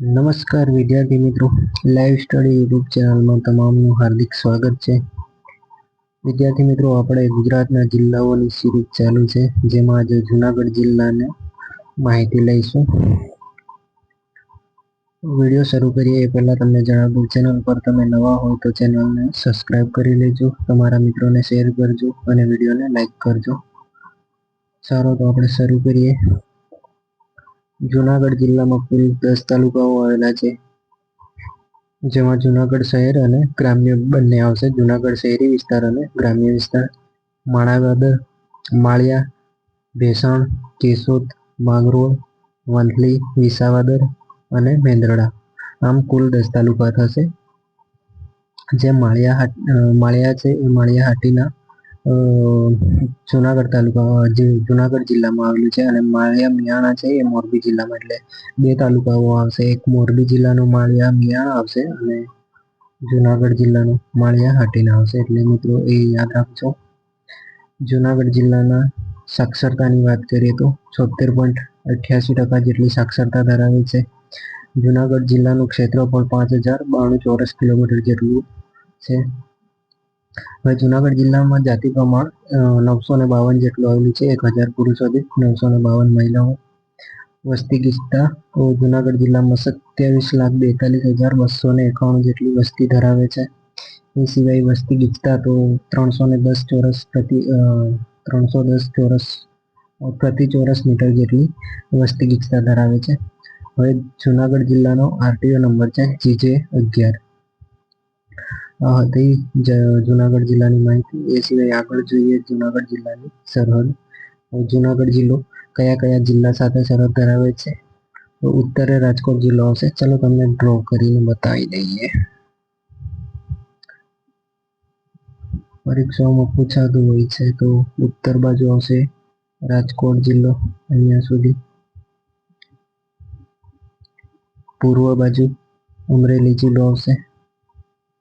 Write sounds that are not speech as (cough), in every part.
નમસ્કાર વિદ્યાર્થી મિત્રો. લાઈવ સ્ટડી યુટ્યુબ ચેનલમાં તમામનું હાર્દિક સ્વાગત છે. વિદ્યાર્થી મિત્રો, આપણે ગુજરાતના જિલ્લાઓની સિરીઝ ચાલુ છે. જેમાં આજે જુનાગઢ જિલ્લાને માહિતી લઈશું. વીડિયો શરૂ કરીએ. એ પહેલાં તમને જણાવું, ચેનલ પર તમે નવા હોય તો ચેનલને સબસ્ક્રાઇબ કરી લેજો. તમારા મિત્રોને શેર કરજો અને વિડીયોને લાઈક કરજો. સારો, તો આપણે શરૂ કરીએ. જુનાગઢ જિલ્લામાં કુલ દસ તાલુકાઓ આવેલા છે. જેમાં જુનાગઢ શહેર અને ગ્રામ્ય બંને આવશે. જુનાગઢ શહેરી વિસ્તાર અને ગ્રામ્ય વિસ્તાર. માણાવદર, માળિયા, ભેસણ, કેશોદ, માંગરોળ, વંથલી, વિસાવદર અને મેંદરડા. આમ કુલ દસ તાલુકા થશે. જે માળિયા માળિયા છે એ માળિયા હાટીના જુનાગઢ તાલુકા જે જુનાગઢ જિલ્લામાં આવેલું છે અને માળિયા મિયાણા છે એ મોરબી જિલ્લામાં. એટલે બે તાલુકાઓ આવશે. એક મોરબી જિલ્લાનું માળિયા મિયાણા આવશે અને જુનાગઢ જિલ્લાનું માળિયા હાટીના આવશે. એટલે મિત્રો એ યાદ રાખજો. જુનાગઢ જિલ્લાના સાક્ષરતાની વાત કરીએ તો છોતેર પોઈન્ટ અઠ્યાસી ટકા જેટલી સાક્ષરતા ધરાવે છે. જુનાગઢ જિલ્લાનું ક્ષેત્રફળ પાંચ હજાર બાણું ચોરસ કિલોમીટર જેટલું છે. હવે જુનાગઢ જિલ્લામાં જાતિ પ્રમાણ નવસો ને બાવન જેટલું આવેલું છે. એક હજાર પુરુષો દીઠ નવસો ને બાવન મહિલાઓ વસ્તી ગીચતા. જુનાગઢ જિલ્લામાં સત્યાવીસ લાખ બેતાલીસ હજાર બસો ને એકાણું જેટલી વસ્તી ધરાવે છે. એ સિવાય વસ્તી ગીચતા તો ત્રણસો ને દસ ચોરસ પ્રતિ ત્રણસો દસ ચોરસ, પ્રતિ ચોરસ મીટર જેટલી વસ્તી ગીચતા ધરાવે છે. હવે જુનાગઢ જિલ્લાનો આરટીઓ નંબર છે. જીજે અગિયાર. આ હતી. જુનાગઢ જિલ્લાની માહિતી. એ સિવાય આગળ જોઈએ જુનાગઢ જિલ્લાની સરહદ. જુનાગઢ જિલ્લો કયા કયા જિલ્લા સાથે સરહદ ધરાવે છે? તો ઉત્તરે રાજકોટ જિલ્લો આવશે. ચલો તમને ડ્રો કરીને બતાવી દઈએ. પરીક્ષાઓમાં પૂછાતું હોય છે તો ઉત્તર બાજુ આવશે રાજકોટ જિલ્લો અહીંયા સુધી. પૂર્વ બાજુ અમરેલી જિલ્લો આવશે.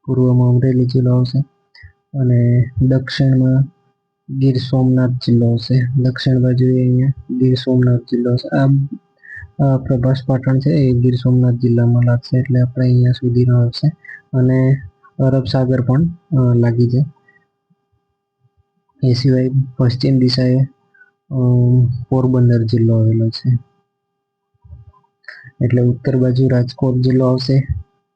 પૂર્વમાં અમરેલી જિલ્લો આવશે અને દક્ષિણમાં ગીર સોમનાથ જિલ્લો આવશે. દક્ષિણ બાજુ અહીંયા ગીર સોમનાથ જિલ્લો આવશે. આ પ્રભાસ પાટણ છે એ ગીર સોમનાથ જિલ્લામાં લાગશે એટલે આપણે અહીંયા સુધીનો આવશે અને અરબ સાગર પણ લાગી જાય. એ સિવાય પશ્ચિમ દિશાએ પોરબંદર જિલ્લો આવેલો છે. એટલે ઉત્તર બાજુ રાજકોટ જિલ્લો આવશે.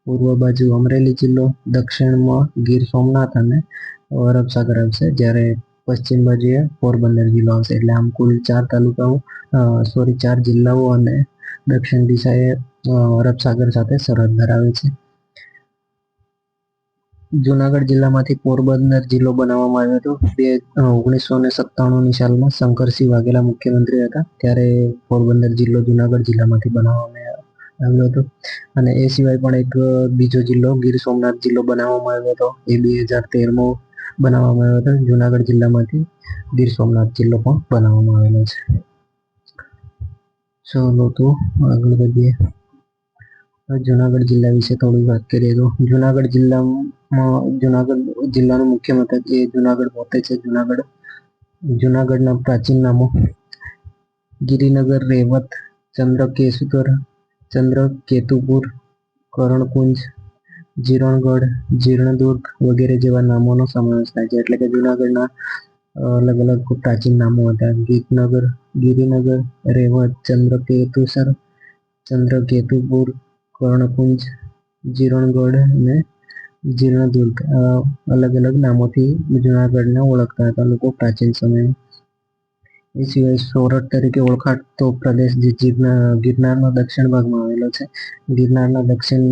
પૂર્વ બાજુ અમરેલી જિલ્લો, દક્ષિણમાં ગીર સોમનાથ અને અરબ સાગર આવશે, જ્યારે પશ્ચિમ બાજુએ પોરબંદર જિલ્લો આવશે. એટલે આમ કુલ ચાર તાલુકાઓ સોરી ચાર જિલ્લાઓ અને દક્ષિણ દિશાએ અરબ સાગર સાથે સરહદ ધરાવે છે. જુનાગઢ જિલ્લામાંથી પોરબંદર જિલ્લો બનાવવામાં આવ્યો હતો. બે ઓગણીસો ને સત્તાણુંની સાલમાં શંકરસિંહ વાઘેલા મુખ્યમંત્રી હતા. ત્યારે પોરબંદર જિલ્લો જુનાગઢ જિલ્લામાંથી બનાવવામાં આવ્યો હતો. અને એ સિવાય પણ એક બીજો જિલ્લો, ગીર સોમનાથ જિલ્લો બનાવવામાં આવ્યો હતો. એ બે હજાર તેરમાં બનાવવામાં આવ્યો હતો. જુનાગઢ જિલ્લામાંથી ગીર સોમનાથ જિલ્લો પણ બનાવવામાં આવેલો છે. ચલો તો આગળ વધીએ. જુનાગઢ જિલ્લા વિશે થોડી વાત કરીએ તો જુનાગઢ જિલ્લામાં, જુનાગઢ જિલ્લાનું મુખ્ય મથક એ જુનાગઢ પોતે છે. જુનાગઢ, જુનાગઢના પ્રાચીન નામો. ગિરિનગર, રેવત ચંદ્રકેશ્વર ચંદ્રકેતુપુર કરણકુંજ, જીરણગઢ, જીર્ણદુર્ગ વગેરે જેવા નામોનો સમાવેશ થાય છે. એટલે કે જુનાગઢના અલગ અલગ પ્રાચીન નામો હતા. ગીતનગર, ગિરિનગર, રેવત, ચંદ્રકેતુસર, ચંદ્રકેતુપુર, કર્ણકુંજ, જીરણગઢ અને જીર્ણદુર્ગ. અલગ અલગ નામોથી જુનાગઢને ઓળખતા હતા લોકો પ્રાચીન સમયે એ સિવાય સોરઠ તરીકે ઓળખાતો પ્રદેશ જે ગિરનારના દક્ષિણ ભાગમાં આવેલો છે. ગિરનારના દક્ષિણ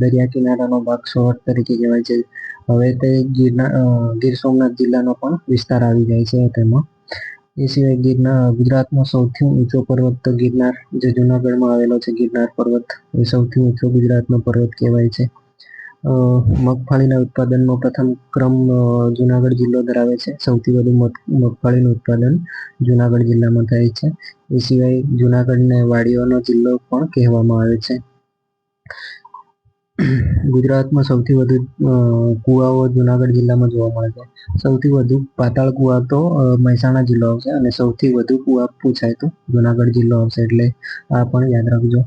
દરિયા કિનારાનો ભાગ સોરઠ તરીકે કહેવાય છે. હવે તે ગિરનાર ગીર સોમનાથ જિલ્લાનો પણ વિસ્તાર આવી જાય છે તેમાં. એ સિવાય ગિરનાર, ગુજરાતનો સૌથી ઊંચો પર્વત તો ગિરનાર, જે જુનાગઢમાં આવેલો છે, ગિરનાર પર્વત. એ સૌથી ઊંચો ગુજરાતનો પર્વત કહેવાય છે. મગફળીના ઉત્પાદનમાં પ્રથમ ક્રમ જુનાગઢ જિલ્લો ધરાવે છે. સૌથી વધુ મગફળીનું ઉત્પાદન જુનાગઢ જિલ્લામાં થાય છે. એ સિવાય જુનાગઢને વાડીઓનો જિલ્લો પણ કહેવામાં આવે છે. ગુજરાતમાં સૌથી વધુ કુવાઓ જુનાગઢ જિલ્લામાં જોવા મળે છે. સૌથી વધુ પાતાળ કુવા તો મહેસાણા જિલ્લો આવશે અને સૌથી વધુ કુવા પૂછાય તો જુનાગઢ જિલ્લો આવશે. એટલે આ પણ યાદ રાખજો.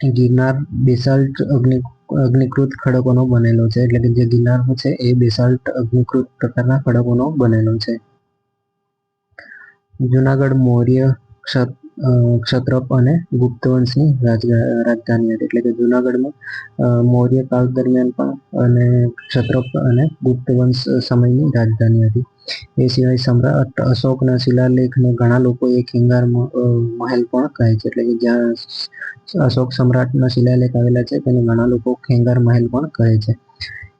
ગિરનાર બેસાલ્ટ અગ્નિ અગ્નિકૃત ખડકોનો બનેલો છે, એટલે કે જે ગિરનાર છે, એ બેસાલ્ટ અગ્નિકૃત પ્રકારના ખડકોનો બનેલો છે. જુનાગઢ મૌર્ય ક્ષત- ક્ષત્રપ અને ગુપ્ત વંશની રાજધાની હતી. એટલે કે જુનાગઢમાં મૌર્ય કાળ દરમિયાન પણ અને ક્ષત્રપ અને ગુપ્ત વંશ સમયની રાજધાની હતી. એ સિવાય સમ્રાટ અશોકના શિલાલેખને ઘણા લોકો એ ખેંગાર મહેલ પણ કહે છે. એટલે કે જ્યાં અશોક સમ્રાટના શિલાલેખ આવેલા છે, તેને ઘણા લોકો ખેંગાર મહેલ પણ કહે છે.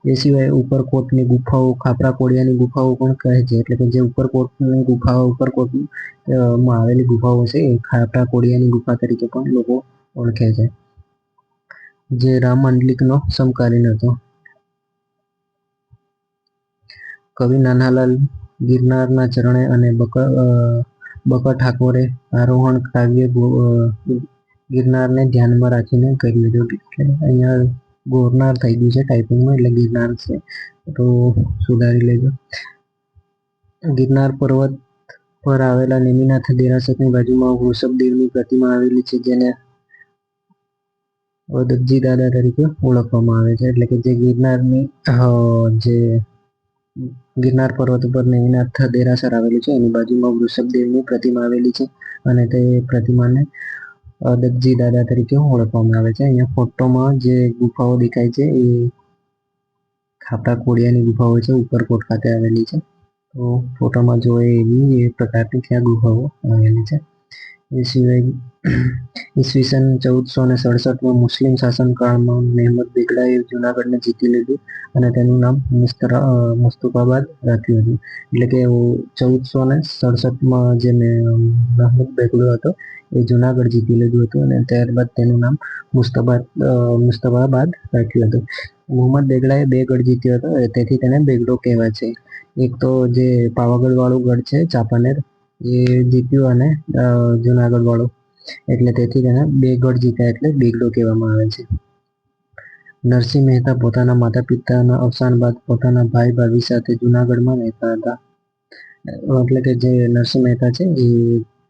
એ સિવાય ઉપરકોટની ગુફાઓ, ખાપરા કોડિયાની ગુફાઓ પણ કહે છે. એટલે કે જે ઉપરકોટની ગુફાઓ ઉપરકોટમાં આવેલી ગુફાઓ છે, એ ખાપરા કોડિયાની ગુફા તરીકે પણ લોકો ઓળખે છે. જે રામ અંડલિકનો સમકાલીન હતો. કવિ નાનાલાલ ગિરનારના ચરણે અને બક બકા ઠાકોરે આરોહણ કાવ્ય ગિરનારને ધ્યાનમાં રાખીને કર્યું હતું. અહીંયા ગોરનાર થઈ ગયું છે ટાઈપિંગમાં, એટલે ગિરનાર છે. તો સુધારી લેજો. ગિરનાર પર્વત પર આવેલા નેમિનાથ દેરાસરની બાજુમાં વૃષભદેવની પ્રતિમા આવેલી છે, જેને દગજી દાદા તરીકે ઓળખવામાં આવે છે. એટલે કે જે ગિરનારની જે ગિરનાર પર્વત ઉપર નેમિનાથ દેરાસર આવેલું છે, એની બાજુમાં વૃષભદેવની પ્રતિમા આવેલી છે અને તે પ્રતિમાને દગજી દાદા તરીકે ઓળખવામાં આવે છે. અહીંયા ફોટોમાં જે ગુફાઓ દેખાય છે એ ખાપરા કોડિયાની ગુફાઓ છે ઉપરકોટ ખાતે આવેલી છે. તો ફોટોમાં જોઈએ એવી એ પ્રકારની ત્યાં ગુફાઓ આવેલી છે. એ સિવાય ઈસવીસન ચૌદસો ને સડસઠમાં મુસ્લિમ શાસનકાળમાં મહેમદ બેગડાએ જુનાગઢને જીતી લીધું અને તેનું નામ મુસ્તફાબાદ રાખ્યું હતું. એટલે કે ચૌદસો ને સડસઠમાં જે મહેમદ બેગડો હતો, એ જુનાગઢ જીતી લીધું હતું અને ત્યારબાદ તેનું નામ મુસ્તબાદ મુસ્તફાબાદ રાખ્યું હતું. મોહમ્મદ બેગડાએ બે ગઢ જીત્યો હતો તેથી તેને બેગડો કહેવાય છે. એક તો જે પાવાગઢ વાળું ગઢ છે, ચાંપાનેર એ જીત્યું અને જુનાગઢ વાળું. એટલે તેથી તેને બે ગઢ જીત્યા એટલે બેગડો કહેવામાં આવે છે. નરસિંહ મહેતા પોતાના માતા પિતાના અવસાન બાદ પોતાના ભાઈ ભાભી સાથે જુનાગઢમાં રહેતા હતા. એટલે કે જે નરસિંહ મહેતા છે, એ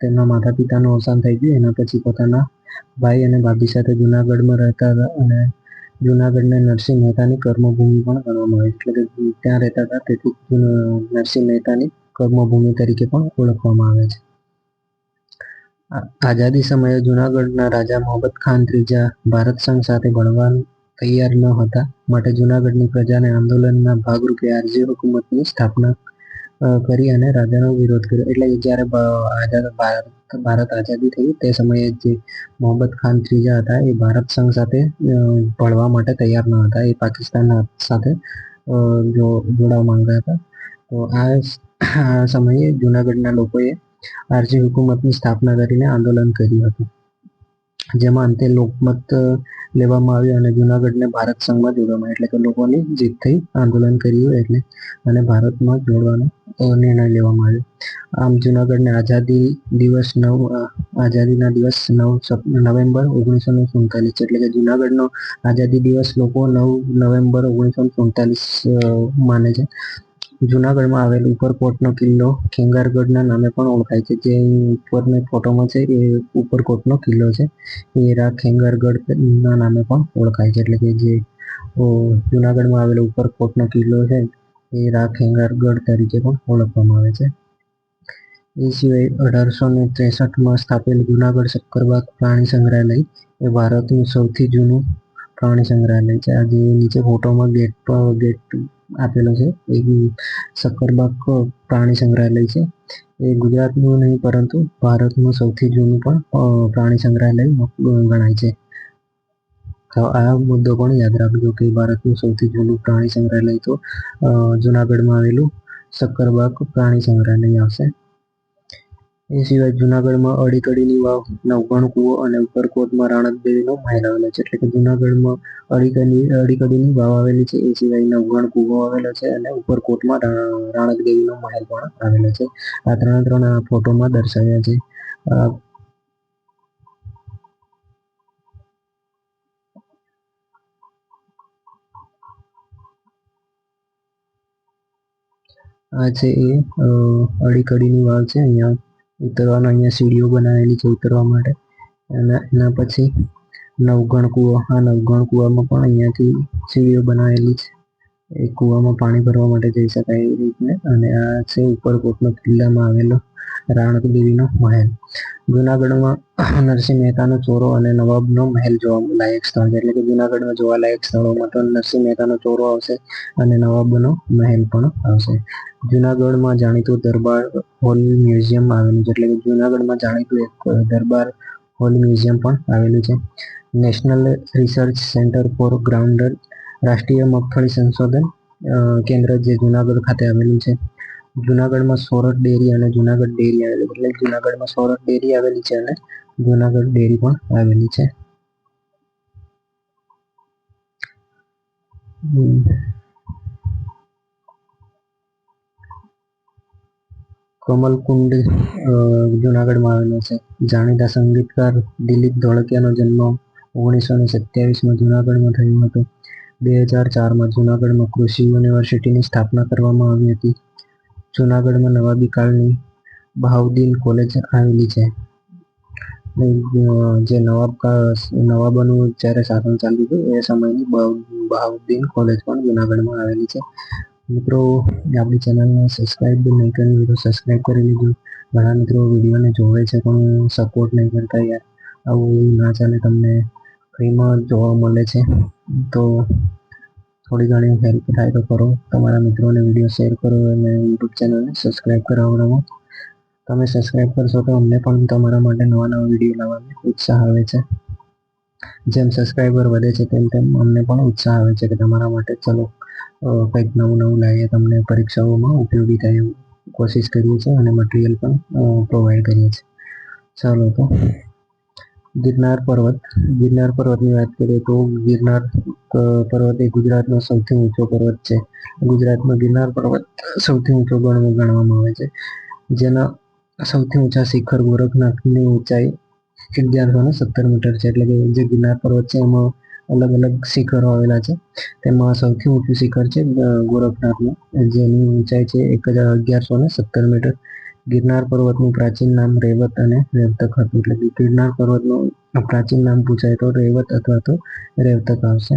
તેમના માતા પિતાનું અવસાન થઈ ગયું. એના પછી પોતાના ભાઈ અને ભાભી સાથે જુનાગઢમાં રહેતા હતા અને જુનાગઢને નરસિંહ મહેતાની કર્મભૂમિ પણ ગણવામાં આવે. એટલે કે ત્યાં રહેતા હતા, તેથી નરસિંહ મહેતાની કર્મભૂમિ તરીકે પણ ઓળખવામાં આવે છે. આઝાદી સમયે જૂનાગઢના રાજા મોહમ્મદ ખાન ત્રીજા ભારત સંઘ સાથે ભળવા તૈયાર ન હતા. માટે જૂનાગઢની પ્રજાને આંદોલનના ભાગરૂપે આરજી હુકુમતની સ્થાપના કરી અને રાજાનો વિરોધ કર્યો. એટલે જ્યારે આઝાદ ભારત ભારત આઝાદી થઈ તે સમયે જે મોહમ્મદ ખાન ત્રીજા હતા એ ભારત સંઘ સાથે ભળવા માટે તૈયાર ન હતા. એ પાકિસ્તાન સાથે જોડાવા માંગતા હતા. તો આ સમયે જુનાગઢના લોકોએ આરજી હુકુમતની સ્થાપના કરીને આંદોલન કર્યું હતું. જેમાં અંતે લોકમત લેવામાં આવ્યું અને જુનાગઢને ભારત સંઘમાં જોડવામાં એટલે કે લોકોની જીત થઈ, આંદોલન કર્યું એટલે અને ભારતમાં જોડવાનો નિર્ણય લેવામાં આવ્યો. આમ જુનાગઢને આઝાદી દિવસ નવ આઝાદીના દિવસ નવ નવેમ્બર ઓગણીસો ને સુડતાલીસ એટલે કે જુનાગઢનો આઝાદી દિવસ લોકો નવ નવેમ્બર ઓગણીસો સુડતાલીસ માને છે. જુનાગઢમાં આવેલ ઉપરકોટનો કિલ્લો ખેંગારગઢના નામે પણ ઓળખાય છે. જે ઉપરને ફોટોમાં છે, એ ઉપરકોટનો કિલ્લો છે. એ ખેંગારગઢના નામે પણ ઓળખાય છે. એટલે કે જે જૂનાગઢમાં આવેલો ઉપરકોટનો કિલ્લો છે એ ખેંગારગઢ તરીકે પણ ઓળખવામાં આવે છે. એ સિવાય અઢારસો ને ત્રેસઠમાં સ્થાપેલ જુનાગઢ સક્કરબાગ પ્રાણી સંગ્રહાલય એ ભારતનું સૌથી જૂનું પ્રાણી સંગ્રહાલય છે. આજે નીચે ફોટોમાં ગેટ ગેટ આપેલો છે. એ સક્કરબાગ પ્રાણી સંગ્રહાલય છે. એ ગુજરાતનું નહીં, પરંતુ ભારતનું સૌથી જૂનું પણ પ્રાણી સંગ્રહાલય ગણાય છે. આ મુદ્દો પણ યાદ રાખજો કે ભારતનું સૌથી જૂનું પ્રાણી સંગ્રહાલય તો જુનાગઢમાં આવેલું સક્કરબાગ પ્રાણી સંગ્રહાલય આવશે. એ સિવાય જૂનાગઢમાં અડીકડીની વાવ, નવઘણ કૂવો અને ઉપરકોટમાં રાણકદેવીનો મહેલ આવેલો છે. એટલે કે જુનાગઢમાં અડીકડી, અડીકડીની વાવ આવેલી છે. એ સિવાય નવઘણ કૂવો આવેલો છે અને ઉપરકોટમાં રા- રાણકદેવીનો મહેલ પણ આવેલો છે. આ ત્રણ ત્રણ ફોટોમાં દર્શાવ્યા છે. આ છે એ અડીકડીની વાવ છે. અહીંયા ઉતરવાનો અહીંયા સીડીઓ બનાવેલી છે ઉતરવા માટે. અને એના પછી નવગણ કૂવો, આ નવગણ કૂવામાં પણ અહીંયાથી સીડીઓ બનાવેલી છે. એ કૂવામાં પાણી ભરવા માટે જઈ શકાય એ રીતને. અને આ છે ઉપરકોટનો કિલ્લામાં આવેલો રાણકદેવીનો મહેલ. જુનાગઢમાં નરસિંહ મહેતાનો ચોરો અને નવાબનો મહેલ જોવા લાયક સ્થળ છે. એટલે કે જુનાગઢમાં જોવાલાયક સ્થળોમાં તો નરસિંહ મહેતાનો ચોરો આવશે અને નવાબનો મહેલ પણ આવશે. જુનાગઢમાં જાણીતું દરબાર હોલ મ્યુઝિયમ આવેલું છે. એટલે કે જુનાગઢમાં જાણીતું એક દરબાર હોલ મ્યુઝિયમ પણ આવેલું છે. National research centre for groundnut રાષ્ટ્રીય મગફળી સંશોધન કેન્દ્ર જે જુનાગઢ ખાતે આવેલું છે. જુનાગઢમાં સોરઠ ડેરી અને જુનાગઢ ડેરી આવેલી એટલે જુનાગઢમાં સોરઠ ડેરી આવેલી છે અને જુનાગઢ ડેરી પણ આવેલી છે. કમલકુંડ જુનાગઢમાં આવેલો છે. જાણીતા સંગીતકાર દિલીપ ધોળકિયાનો જન્મ ઓગણીસો ને સત્યાવીસમાં જુનાગઢમાં થયો હતો. બે હજાર ચારમાં જુનાગઢમાં કૃષિ યુનિવર્સિટીની સ્થાપના કરવામાં આવી હતી. જુનાગઢમાં નવાબી કાળની બહાઉદ્દીન કોલેજ આવેલી છે. જે નવાબ નવાબોનું જ્યારે શાસન ચાલતું હતું, એ સમયની બહાઉદ્દીન કોલેજ પણ જુનાગઢમાં આવેલી છે. મિત્રો, આપણી ચેનલને સબસ્ક્રાઈબ નહીં કરી હોય તો સબસ્ક્રાઈબ કરી લીધું. ઘણા મિત્રો વિડીયોને જોવે છે, પણ સપોર્ટ નહીં કરતા યાર. આવું ના ચાલે, તમને ફ્રીમાં જોવા મળે છે. તો થોડી ઘણી હેલ્પ થાય તો કરો. તમારા મિત્રોને વીડિયો શેર કરો અને યુટ્યુબ ચેનલને સબસ્ક્રાઈબ કરાવવામાં તમે સબસ્ક્રાઈબ કરશો તો અમને પણ તમારા માટે નવા નવા વીડિયો લાવવાનો ઉત્સાહ આવે છે. જેમ સબસ્ક્રાઈબર વધે છે તેમ તેમ અમને પણ ઉત્સાહ આવે છે કે તમારા માટે ચલો કંઈક નવું નવું લાવીએ તમને પરીક્ષાઓમાં ઉપયોગી થાય એવું કોશિશ કરીએ છીએ અને મટીરિયલ પણ પ્રોવાઈડ કરીએ છીએ. ચાલો તો. ગિરનાર પર્વત. ગિરનાર પર્વતની વાત કરીએ તો ગિરનાર પર્વત એ ગુજરાતનો સૌથી ઊંચો પર્વત છે. ગુજરાતમાં ગિરનાર પર્વત સૌથી ઊંચો ગણવામાં આવે છે. જેના સૌથી ઊંચા શિખર ગોરખનાથની ઊંચાઈ અગિયારસો ને સત્તર મીટર છે. એટલે કે જે ગિરનાર પર્વત છે એમાં અલગ અલગ શિખરો આવેલા છે. તેમાં સૌથી ઊંચું શિખર છે ગોરખનાથનું. જેની ઊંચાઈ છે એક હજાર અગિયારસો ને સત્તર મીટર. ગિરનાર પર્વતનું પ્રાચીન નામ રેવત અને રેવતક હતું. એટલે ગિરનાર પર્વતનું પ્રાચીન નામ પૂછાય તો રેવત અથવા તો રેવતક આવશે.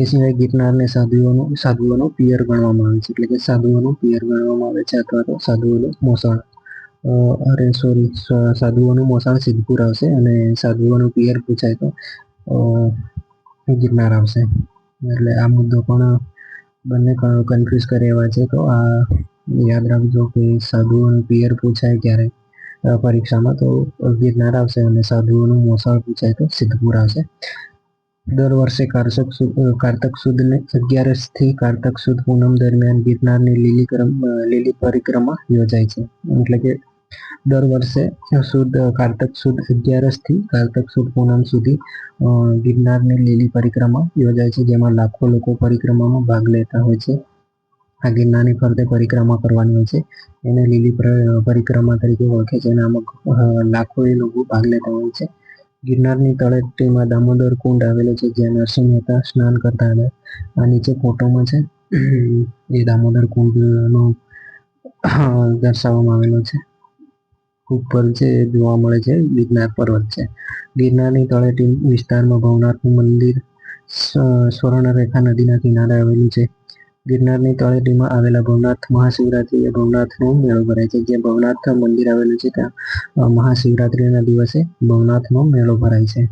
એ સિવાય ગિરનારને સાધુઓનું સાધુઓનું પિયર ગણવામાં આવે છે. એટલે કે સાધુઓનું પિયર ગણવામાં આવે છે અથવા તો સાધુઓનું મોસાળ. અરે સોરી સાધુઓનું મોસાળ સિદ્ધપુર આવશે અને સાધુઓનું પિયર પૂછાય તો ગિરનાર આવશે. એટલે આ મુદ્દો પણ બંને કન્ફ્યુઝ કરે એવા છે. તો આ યાદ રાખજો કે સાધુઓનું પિયર પૂછાય ક્યારે પરીક્ષામાં તો ગિરનાર આવશે અને સાધુઓનું મોસાળ પૂછાય તો સિદ્ધપુર આવશે. દર વર્ષે કારતક સુદ કારતક સુદને અગિયારસથી કારતક સુદ પૂનમ દરમિયાન ગિરનારની લીલી લીલી પરિક્રમા યોજાય છે. એટલે કે દર વર્ષે સુદ કારતક સુદ અગિયારસથી કારતક સુદ પૂનમ સુધી ગિરનારની લીલી પરિક્રમા યોજાય છે, જેમાં લાખો લોકો પરિક્રમામાં ભાગ લેતા હોય છે. આ ગિરનારની ફરતે પરિક્રમા કરવાની હોય છે. એને લીલી પરિક્રમા તરીકે ઓળખે છે અને આમાં લાખો એ લોકો ભાગ લેતા હોય છે. ગિરનારની તળેટીમાં દામોદર કુંડ આવેલો છે, જ્યાં નરસિંહ મહેતા સ્નાન કરતા હતા. આ નીચે ફોટોમાં છે એ દામોદર કુંડનો દર્શાવવામાં આવેલો છે. ઉપર જે જોવા મળે છે, ગિરનાર પર્વત છે. ગિરનારની તળેટી વિસ્તારમાં ભવનાથનું મંદિર સ્વર્ણરેખા નદીના કિનારે આવેલું છે. ગિરનારની તળેટીમાં આવેલા ભવનાથ મહાશિવરાત્રિએ ભવનાથનો મેળો ભરાય છે. જે ભવનાથ મંદિર આવેલું છે, ત્યાં મહાશિવરાત્રિના દિવસે ભવનાથનો મેળો ભરાય છે.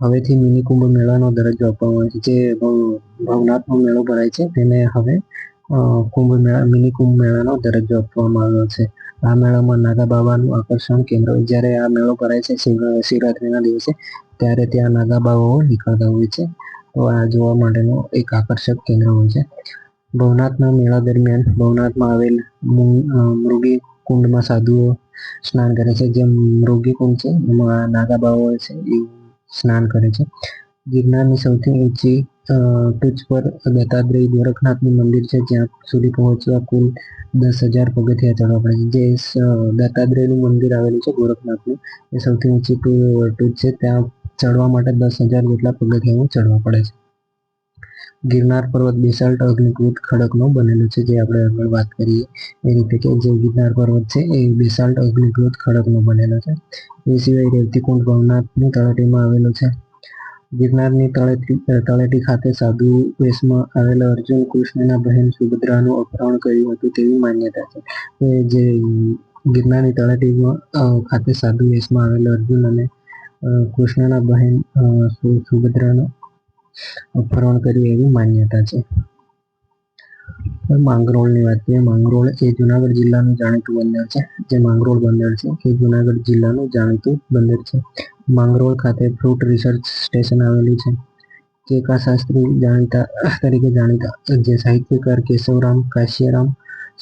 હવેથી મિની કુંભ મેળાનો દરજ્જો આપવામાં આવે છે. જે ભવનાથનો મેળો ભરાય છે, તેને હવે કુંભ મેળા મિની કુંભ મેળાનો દરજ્જો આપવામાં આવ્યો છે. આ મેળામાં નાગા બાબાનું આકર્ષણ કેન્દ્ર જ્યારે આ મેળો ભરાય છે શિવરાત્રિના દિવસે, ત્યારે ત્યાં નાગા બાબાઓ નીકળતા હોય છે. જોવા માટેનું એક આકર્ષક કેન્દ્ર હોય છે. ભવનાથના મેળા દરમિયાન ભવનાથમાં આવેલ મૃગી કુંડમાં સાધુઓ સ્નાન કરે છે. જે મૃગી કુંડ છે, એમાં નાગા બાબાઓ છે, એ સ્નાન કરે છે. ગિરનારની સૌથી ઊંચી ટૂચ પર દત્તાત્રેય ગોરખનાથનું મંદિર છે. જ્યાં સુધી પહોંચવા કુલ દસ હજાર પગથિયા ચડવા પડે છે. જે દત્તાત્રેયનું મંદિર આવેલું છે ગોરખનાથનું. એ સૌથી ઊંચી ટૂચ છે. ત્યાં ચડવા માટે દસ હજાર જેટલા પગથિયાઓ ચડવા પડે છે. ગિરનાર પર્વત બેસાલ્ટ અગ્નિકૃત ખડકનો બનેલો છે જે આપણે આગળ વાત કરીએ. એ રીતે કે જે ગિરનાર પર્વત છે એ બેસાલ્ટ અગ્નિકૃત ખડકનો બનેલો છે. એ સિવાય રેવતીકુંડ ભવનાથની તળેટીમાં આવેલો છે. ગિરનારની તળેટી તળેટી ખાતે સાધુ વેશમાં આવેલા અર્જુન કૃષ્ણના બહેન સુભદ્રાનું અપહરણ કર્યું હતું તેવી માન્યતા છે. જે ગિરનારની તળેટીમાં ખાતે સાધુ વેશમાં આવેલા અર્જુન અને કૃષ્ણના બહેન સુભદ્રાનું અપહરણ કર્યું એવી માન્યતા છે. માંગરોળની વાત કરીએ. માંગરોળ એ જુનાગઢ જિલ્લાનું જાણીતું બંદર છે, જે માંગરોળ બંદર છે. એ જુનાગઢ જિલ્લાનું જાણીતું બંદર છે. માંગરોળ ખાતે ફ્રૂટ રિસર્ચ સ્ટેશન આવેલું છે કેકા શાસ્ત્રી જાણીતા, તરીકે જાણીતા, જે સાહિત્યકાર કેશવરામ કાશ્યરામ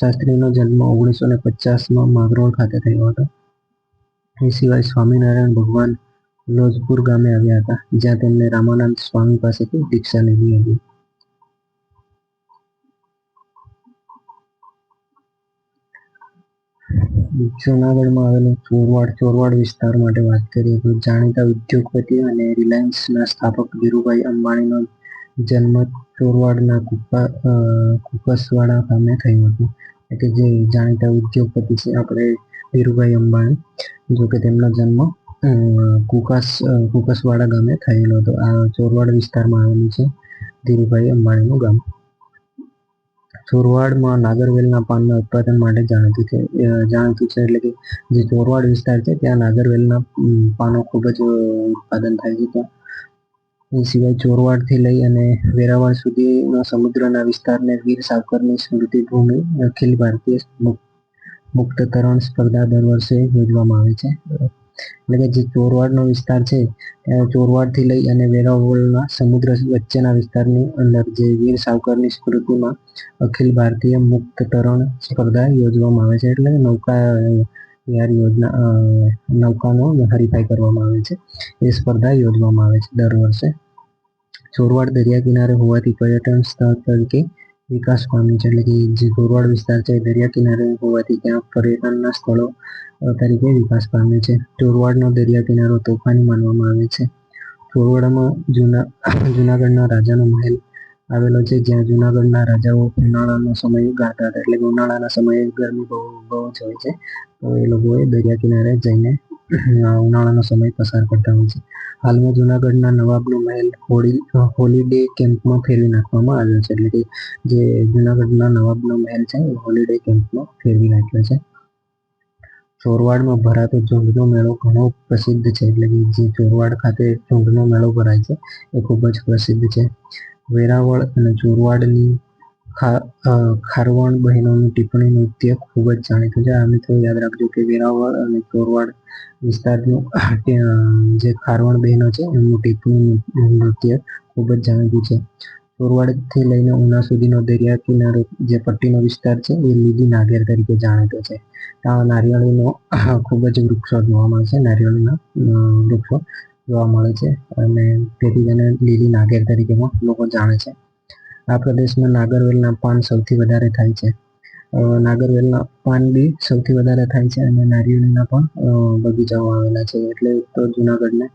શાસ્ત્રીનો જન્મ ઓગણીસો ને પચાસમાં માંગરોળ ખાતે થયો હતો. એ સિવાય સ્વામિનારાયણ ભગવાન લોજપુર ગામે આવ્યા હતા, જ્યાં તેમણે રામાનંદ સ્વામી પાસેથી દીક્ષા લીધી હતી. જુનાગઢમાં આવેલો ચોરવાડ ચોરવાડ વિસ્તાર માટે વાત કરીએ તો જાણીતા ઉદ્યોગપતિ અને રિલાયન્સના સ્થાપક ધીરુભાઈ અંબાણીનો જન્મ ચોરવાડના કુપા ગામે થયો હતો. એટલે જે જાણીતા ઉદ્યોગપતિ છે, આપણે ધીરુભાઈ અંબાણી જો કે તેમનો જન્મ કુકાસ કુકાસવાડા ગામે થયેલો હતો. આ ચોરવાડ વિસ્તારમાં આવેલું છે ધીરુભાઈ અંબાણીનું ગામ. ચોરવાડમાં નાગરવેલના પાનના ઉત્પાદન માટે જાણીતું છે જાણીતું છે એટલે કે જે ચોરવાડ વિસ્તાર છે, ત્યાં નાગરવેલના પાનો ખૂબ જ ઉત્પાદન થાય છે ત્યાં. એ સિવાય ચોરવાડથી લઈ અને વેરાવળ સુધીના સમુદ્રના વિસ્તારને વીર સાવકરની સ્મૃતિ ભૂમિ અખિલ ભારતીય મુક્ત તરણ સ્પર્ધા દર વર્ષે યોજવામાં આવે છે. એટલે કે જે ચોરવાડનો વિસ્તાર છે ચોરવાડથી લઈ અને વેરાવળના સમુદ્ર વચ્ચેના વિસ્તારની અંદર જે વીર સાવકરની સ્મૃતિમાં અખિલ ભારતીય મુક્ત તરણ સ્પર્ધા યોજવામાં આવે છે. એટલે કે નૌકા વિહાર યોજના નૌકાનો હરીફાઈ કરવામાં આવે છે. એ સ્પર્ધા યોજવામાં આવે છે દર વર્ષે. ચોરવાડ દરિયા કિનારે હોવાથી પર્યટન સ્થળ તરીકે વિકાસ પામ્યું છે. એટલે કે જે ચોરવાડ વિસ્તાર છે દરિયા કિનારે હોવાથી ત્યાં પર્યટનના સ્થળો તરીકે વિકાસ પામે છે. ચોરવાડનો દરિયા કિનારો તોફાની માનવામાં આવે છે. ચોરવાડમાં જૂના, જૂનાગઢના રાજાનો મહેલ આવેલો છે, જ્યાં જૂનાગઢના રાજાઓ ઉનાળાનો સમય ગાતા હતા. એટલે કે ઉનાળાના સમયે ગરમી બહુ બહુ જ હોય છે. તો એ લોકોએ દરિયા કિનારે જઈને ઉનાળાનો સમય પસાર કરતા હોય છે. હાલમાં જૂનાગઢના નવાબનો મહેલ હોળી, હોલિડે કેમ્પમાં ફેરવી નાખવામાં આવ્યો છે. એટલે કે જે જૂનાગઢના નવાબનો મહેલ છે, એ હોલિડે કેમ્પમાં ફેરવી નાખ્યો છે. ચોરવાડમાં ભરાતો ઝૂંડનો મેળો ઘણો પ્રસિદ્ધ છે. એટલે કે જે ચોરવાડ ખાતે ઝૂંડનો મેળો ભરાય છે, એ ખૂબ જ પ્રસિદ્ધ છે. વેરાવળ અને ચોરવાડની ખારવણ બહેનોની ટિપ્પણી નૃત્ય ખૂબ જ જાણીતું છે. આ મિત્રો યાદ રાખજો કે વેરાવળ અને ચોરવાડ વિસ્તારનું જે ખારવણ બહેનો છે, એમનું ટિપ્પણી નૃત્ય ખૂબ જ જાણીતું છે. ચોરવાડથી લઈને ઉના સુધીનો દરિયા કિનારો જે પટ્ટીનો વિસ્તાર છે, એ લીલી નાગેર તરીકે જાણીતો છે. ત્યાં નારિયેળીનો (coughs) ખૂબ જ વૃક્ષો જોવા મળે છે, નારિયેળીના વૃક્ષો જોવા મળે છે અને તેથી તેને લીલી નાગેર તરીકે પણ લોકો જાણે છે. આ પ્રદેશમાં નાગરવેલના પાન સૌથી વધારે થાય છે. નાગરવેલના પાન બી સૌથી વધારે થાય છે અને નારિયેળીના પણ બગીચાઓ આવેલા છે. એટલે તો જુનાગઢને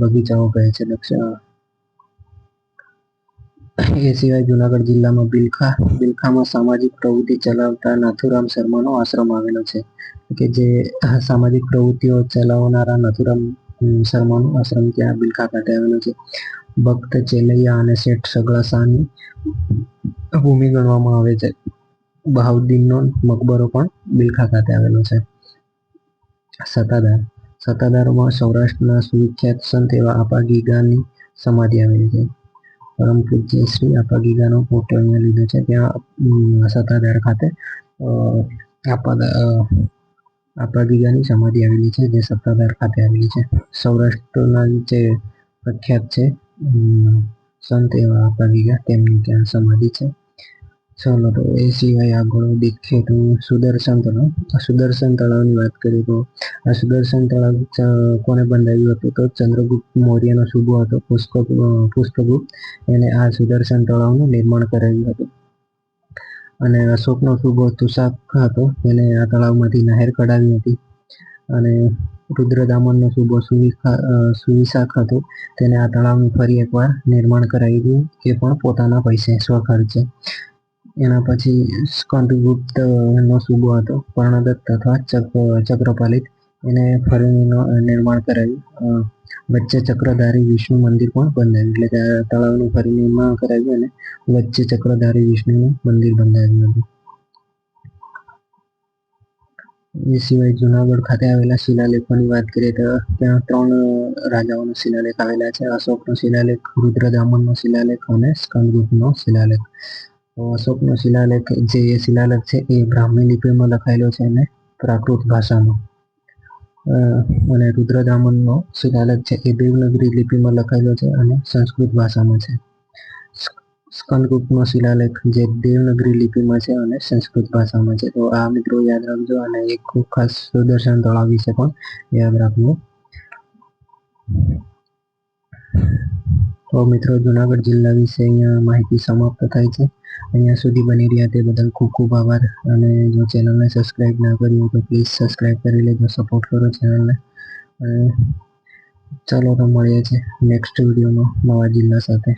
બગીચાઓ કહે છે, દક્ષિણ એ સિવાય જુનાગઢ જિલ્લામાં બિલખા, બિલખામાં સામાજિક પ્રવૃત્તિ ચલાવતા નાથુરામ શર્માનો આશ્રમ આવેલો છે. કે જે સામાજિક પ્રવૃત્તિઓ ચલાવનારા નાથુરામ શર્માનો આશ્રમ ત્યાં બિલખા ખાતે આવેલો છે. ભક્ત ચેલૈયા અને શેઠ સગડા શાહની ભૂમિ ગણવામાં આવે છે. બહાઉદ્દીનનો મકબરો પણ બિલખા ખાતે આવેલો છે. સત્તાધાર, સત્તાધારોમાં સૌરાષ્ટ્રના સુવિખ્યાત સંત એવા આપા ગીગાની સમાધિ આવેલી છે. પરમ પૂજ્ય શ્રી આપા ફોટો અહીંયા લીધો છે. ત્યાં સત્તાધાર ખાતે આપા આપા ગીગાની સમાધિ આવેલી છે, જે સત્તાધાર ખાતે આવેલી છે. સૌરાષ્ટ્રના જે પ્રખ્યાત છે સંત એવા આપા ગીગા તેમની ત્યાં સમાધિ છે. ચાલો તો એ સિવાય આગળ દેખીએ તો સુદર્શન તળાવ. સુદર્શન તળાવની વાત કરીએ તો આ સુદર્શન તળાવ કોને બંધાવ્યું હતું તો ચંદ્રગુપ્ત મૌર્યનો શુભો હતો પુષ્પ પુષ્પગુપ્ત. એને આ સુદર્શન તળાવનું નિર્માણ કરાવ્યું હતું. અને અશોકનો શુભો તુષાક હતો તેને આ તળાવમાંથી નહેર કઢાવી હતી. અને રુદ્રદામનનો સૂબો સુવિશાખ હતો. તેને આ તળાવનું ફરી એકવાર નિર્માણ કરાવી દીધું એ પણ પોતાના પૈસે સ્વખર્ચે એના પછી સ્કંદગુપ્ત નો સૂબો હતો કર્ણદત્ત અથવા ચક્ર ચક્રપાલિત. એને ફરી નિર્માણ કરાવ્યું વચ્ચે ચક્રધારી વિષ્ણુ મંદિર પણ બંધાવ્યું એટલે કે તળાવનું ફરી નિર્માણ કરાવ્યું અને વચ્ચે ચક્રધારી વિષ્ણુનું મંદિર બંધાવ્યું હતું. એ સિવાય જુનાગઢ ખાતે આવેલા શિલાલેખોની વાત કરીએ તો ત્યાં ત્રણ રાજાઓનો શિલાલેખ આવેલા છે. અશોકનો શિલાલેખ, રુદ્રદામનનો શિલાલેખ અને સ્કંદગુપ્તનો શિલાલેખ. અશોકનો શિલાલેખ જે એ શિલાલેખ છે એ બ્રાહ્મી લિપિમાં લખાયેલો છે અને પ્રાકૃત ભાષામાં અને રુદ્રદામનનો શિલાલેખ છે એ દેવનગરી લિપિમાં લખાયેલો છે અને સંસ્કૃત ભાષામાં છે. સ્ક- સ્કંદગુપ્તનો શિલાલેખ જે દેવનગરી લિપિમાં છે અને સંસ્કૃત ભાષામાં છે. તો આ મિત્રો યાદ રાખજો અને એક ખૂબ ખાસ સુદર્શન તળાવ વિશે પણ યાદ રાખવું તો મિત્રો જુનાગઢ જિલ્લા વિશે અહીંયા માહિતી સમાપ્ત થાય છે. અહીંયા સુધી બની રહ્યા તે બદલ ખૂબ ખૂબ આભાર. અને જો ચેનલને સબસ્ક્રાઈબ ના કરી હોય તો પ્લીઝ સબસ્ક્રાઈબ કરી લેજો સપોર્ટ કરો ચેનલને. અને ચાલો તો મળીએ છીએ નેક્સ્ટ વિડીયોમાં નવા જિલ્લા સાથે.